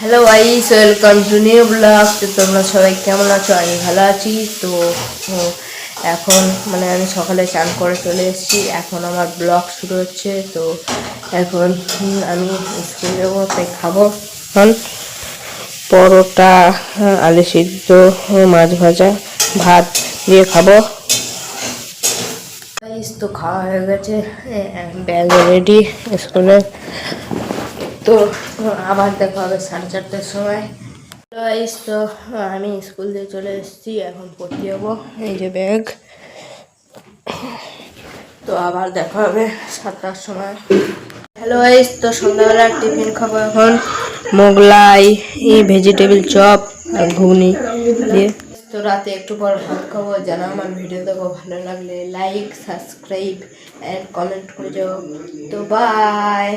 Hello guys welcome to new blog তো তোমরা সবাই কেমন আছো? আমি ভালো আছি। তো এখন মানে আমি সকালে চান করে চলে এসেছি। এখন আমার ব্লগ শুরু হচ্ছে। তো, এখন আমি স্কুল যাব তাই খাব। এখন পরোটা, আলু সিদ্ধ, মাছ ভাজা, ভাত দিয়ে খাব। তো খাওয়া হয়ে গেছে। ব্যাগ রেডি স্কুলে। তো, আবার দেখা হবে সাড়ে চারটের সময়। গাইস তো, আমি স্কুল দিয়ে চলে এসেছি, এখন পড়তে যাব এই যে ব্যাগ তো আবার দেখা হবে সাতটার সময়। হ্যালো গাইস তো সন্ধ্যাবেলা টিফিন খাব এখন। মোগলাই ভেজিটেবিল চপ আর ঘুগনি দিয়ে। তো রাতে একটু পর ভাত খাব জানা আমার ভিডিও দেখো ভালো লাগলে লাইক সাবস্ক্রাইব অ্যান্ড কমেন্ট করে যাও। তো বাই